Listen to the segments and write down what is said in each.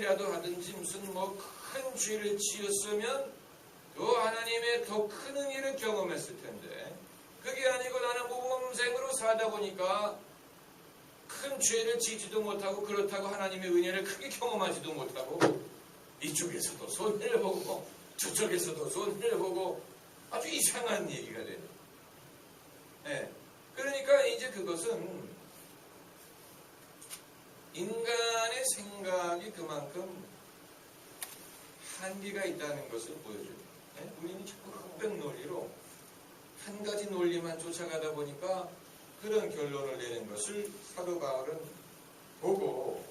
살인이라도 하든지 무슨 뭐 큰 죄를 지었으면 또 하나님의 더 큰 은혜를 경험했을 텐데 그게 아니고 나는 모범생으로 살다 보니까 큰 죄를 지지도 못하고 그렇다고 하나님의 은혜를 크게 경험하지도 못하고 이쪽에서도 손해를 보고 저쪽에서도 손해를 보고 아주 이상한 얘기가 되는. 예. 그러니까 이제 그것은 인간의 생각이 그만큼 한계가 있다는 것을 보여줘요. 예? 우리는 자꾸 흑백 논리로 한 가지 논리만 쫓아가다 보니까 그런 결론을 내는 것을 사도 바울은 보고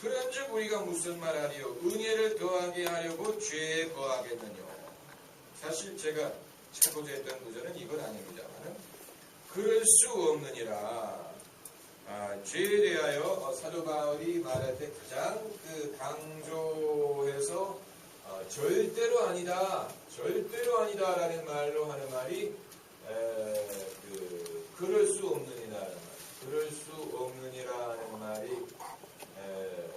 그런즉 우리가 무슨 말하리요 은혜를 더하게 하려고 죄에 거하겠느냐 사실 제가 찾고자 했던 구절은 이건 아닙니다만 그럴 수 없느니라 아, 죄에 사도 바울이 말할 때 가장 그 강조해서 어, 절대로 아니다 절대로 아니다라는 말로 하는 말이 에, 그, 그럴 수 없느니라는 말 그럴 수 없느니라는 말이 에,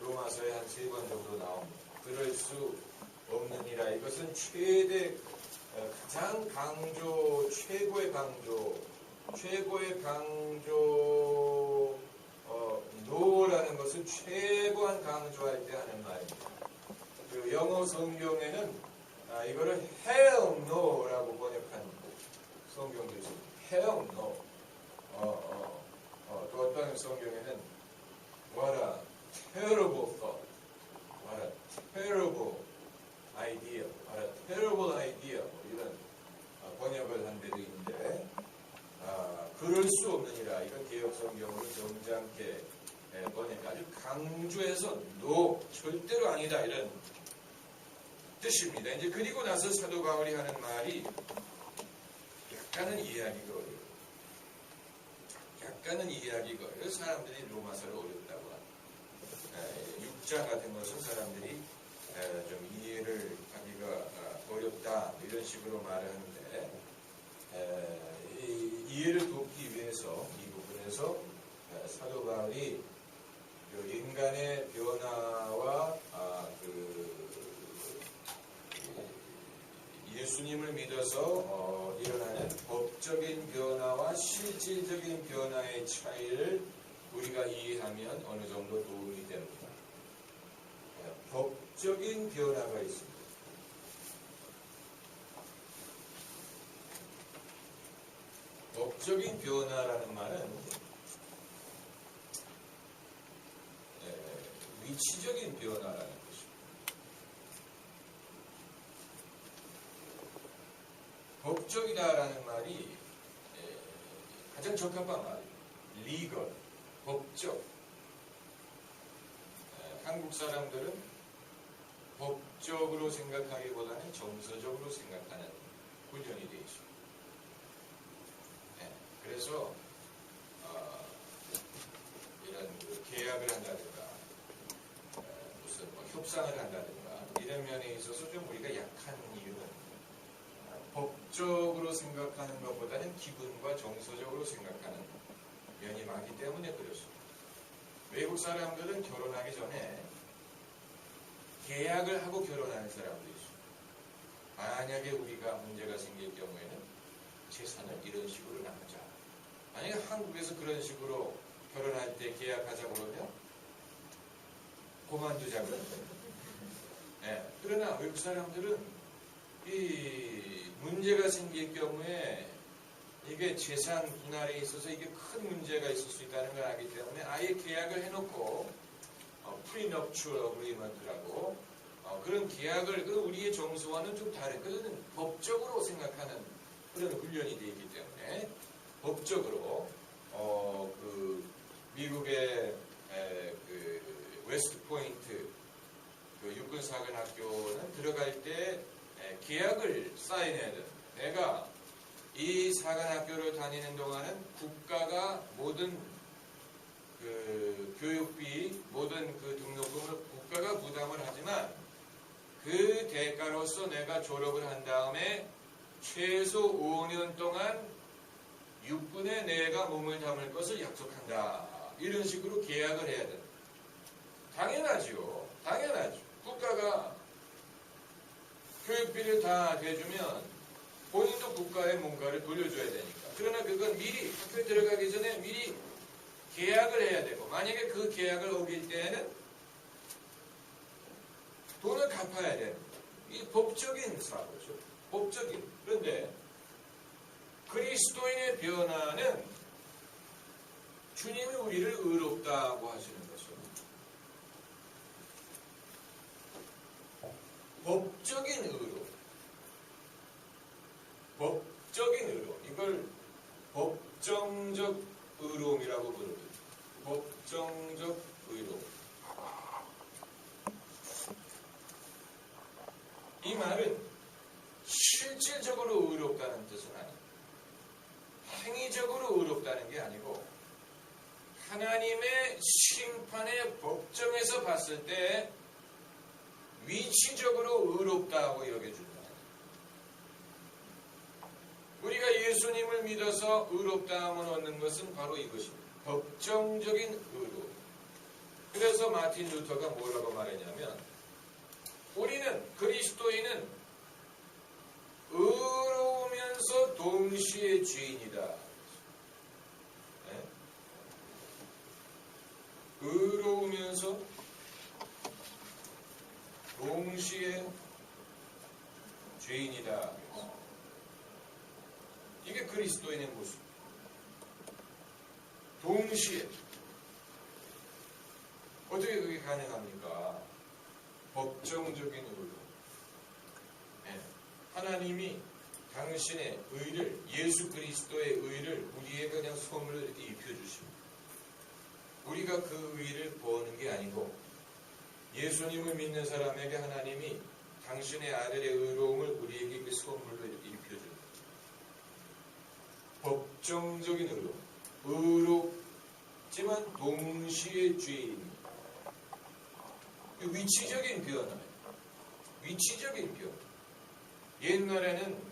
로마서에 한 세 번 정도 나옵니다. 그럴 수 없느니라. 이것은 최대, 어, 가장 강조, 최고의 강조, 최고의 강 노라는 것은 최고한 강조할 때 하는 말입니다. 그 영어 성경에는 아, 이거를 hell no라고 번역한 성경도 있습니다. hell no. 어, 어, 어, 또 어떤 성경에는 what a terrible thought. What a terrible idea. What a terrible idea. 뭐 이런 어, 번역을 한 데도 있는데, 아, 그럴 수 없느니라. 이건 개혁 성경으로 점잖게 예, 번역 아주 강조해서 no, 절대로 아니다. 이런 뜻입니다. 이제 그리고 나서 사도 바울이 하는 말이 약간은 이해하기가 어려워요. 약간은 이해하기가 어려워요. 사람들이 로마서를 어렵다고 합니다. 육자 같은 것은 사람들이 에, 좀 이해를 하기가 아, 어렵다 이런 식으로 말을 하는데 이해를 돕기 위해서 이 부분에서 에, 사도 바울이 그 인간의 변화와 아, 그 예수님을 믿어서 어, 일어나는 법적인 변화와 실질적인 변화의 차이를 우리가 이해하면 어느 정도 도움이 됩니다. 네, 법적인 변화가 있습니다. 법적인 변화라는 말은 에, 위치적인 변화라는 것입니다. 법적이다라는 말이 에, 가장 적합한 말이에요. legal, 법적. 에, 한국 사람들은 법적으로 생각하기보다는 정서적으로 생각하는 훈련이 되어 있습니다. 네, 그래서 어, 이런 그 계약을 한다든가 에, 무슨 뭐 협상을 한다든가 이런 면에 있어서 좀 우리가 약한 이유는 법적으로 생각하는 것보다는 기분과 정서적으로 생각하는 면이 많기 때문에 그렇습니다. 외국 사람들은 결혼하기 전에 계약을 하고 결혼하는 사람도 있습니다. 만약에 우리가 문제가 생길 경우에는 재산을 이런 식으로 나누자. 만약에 한국에서 그런 식으로 결혼할 때 계약하자고 그러면 그만두자 그러는 네. 그러나 외국 사람들은 이 문제가 생길 경우에 이게 재산 분할에 있어서 이게 큰 문제가 있을 수 있다는 걸 알기 때문에 아예 계약을 해놓고 어, 프리너추럴 어그리먼트라고 어, 그런 계약을 그 우리의 정서와는 좀 다른 그거는 법적으로 생각하는 그런 훈련이 되어 있기 때문에 법적으로 어, 그 미국의 에, 그 웨스트 포인트 그 육군 사관 학교는 들어갈 때 에, 계약을 사인해야 돼. 내가 이 사관학교를 다니는 동안은 국가가 모든 그 교육비, 모든 그 등록금을 국가가 부담을 하지만 그 대가로서 내가 졸업을 한 다음에 최소 5년 동안 육군에 내가 몸을 담을 것을 약속한다. 이런 식으로 계약을 해야 돼. 당연한 당연하지요. 당연하죠. 국가가 교육비를 다 대주면 본인도 국가에 뭔가를 돌려줘야 되니까. 그러나 그건 미리 학교에 들어가기 전에 미리 계약을 해야 되고 만약에 그 계약을 어길 때에는 돈을 갚아야 되는 이 법적인 사고죠. 법적인. 그런데 그리스도인의 변화는 주님이 우리를 의롭다고 하시는 거죠. 법적인 의로. 법적인 의로. 이걸 법정적 의로움이라고 부릅니다. 법정적 의로. 이 말은 실질적으로 의롭다는 뜻은 아닙니다. 행위적으로 의롭다는 게 아니고 하나님의 심판의 법정에서 봤을 때 위치적으로 의롭다고 여겨준다. 우리가 예수님을 믿어서 의롭다함을 얻는 것은 바로 이것입니다. 법정적인 의로. 그래서 마틴 루터가 뭐라고 말했냐면 우리는 그리스도인은 의로우면서 동시에 죄인이다. 네? 의로우면서 동시에 죄인이다. 이게 그리스도인의 모습. 동시에 어떻게 그게 가능합니까? 법정적인 의로. 네. 하나님이 당신의 의를 예수 그리스도의 의를 우리에게 그냥 선물로 이렇게 입혀주십니다. 우리가 그 의를 버는 게 아니고 예수님을 믿는 사람에게 하나님이 당신의 아들의 의로움을 우리에게 그 선물로 입혀줍니다. 법정적인 의로, 의롭지만 동시에 죄인. 위치적인 변화예요. 위치적인 변화. 옛날에는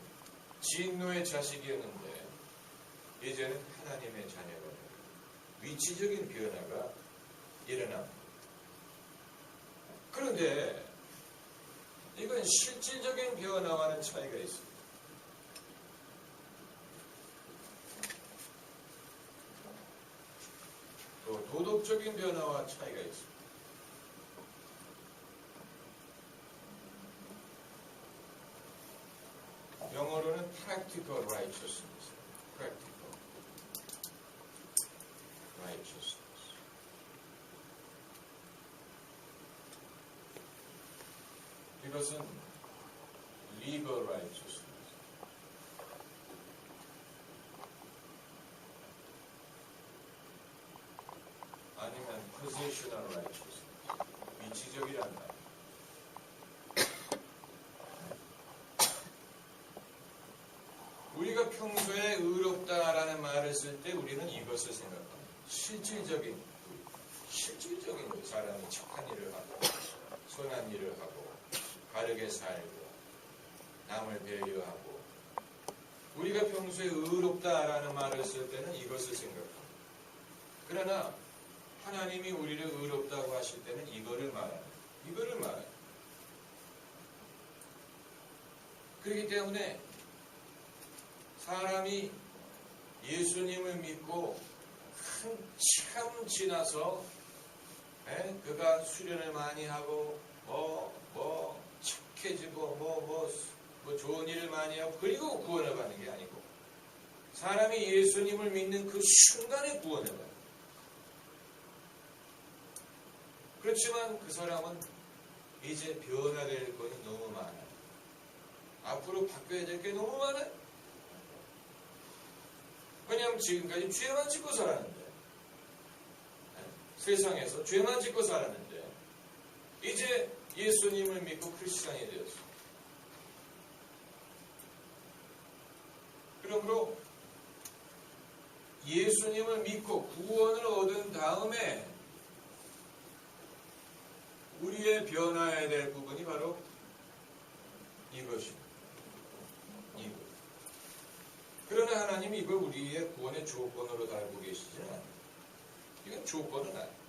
진노의 자식이었는데 이제는 하나님의 자녀가. 위치적인 변화가 일어납니다. 그런데 이건 실질적인 변화와는 차이가 있습니다. 또 도덕적인 변화와 차이가 있습니다. 영어로는 practical righteousness. practical righteousness. 이것은 legal righteousness. 아니면 positional righteousness. 위치적이란다. 우리가 평소에 의롭다라는 말을 쓸 때 우리는 이것을 생각합니다. 실질적인, 실질적인 그 사람이 착한 일을 하고, 선한 일을 하고, 바르게 살고, 남을 배려하고, 우리가 평소에 의롭다라는 말을 쓸 때는 이것을 생각합니다. 그러나 하나님이 우리를 의롭다고 하실 때는 이거를 말합니다. 이거를 말합니다. 그렇기 때문에 사람이 예수님을 믿고 한참 지나서 에? 그가 수련을 많이 하고 뭐, 뭐 착해지고 뭐, 뭐, 뭐 좋은 일을 많이 하고 그리고 구원을 받는 게 아니고 사람이 예수님을 믿는 그 순간에 구원을 받는 그렇지만 그 사람은 이제 변화될 것이 너무 많아요. 앞으로 바뀌어야 될 게 너무 많아요. 왜냐하면 지금까지 죄만 짓고 살았는데 네? 세상에서 죄만 짓고 살았는데 이제 예수님을 믿고 크리스찬이 되었어. 그러므로 예수님을 믿고 구원을 얻은 다음에 우리의 변화해야 될 부분이 바로 이것입니다. 이것. 그러나 하나님이 이걸 우리의 구원의 조건으로 달고 계시지는 않아요. 이건 조건은 아니에요.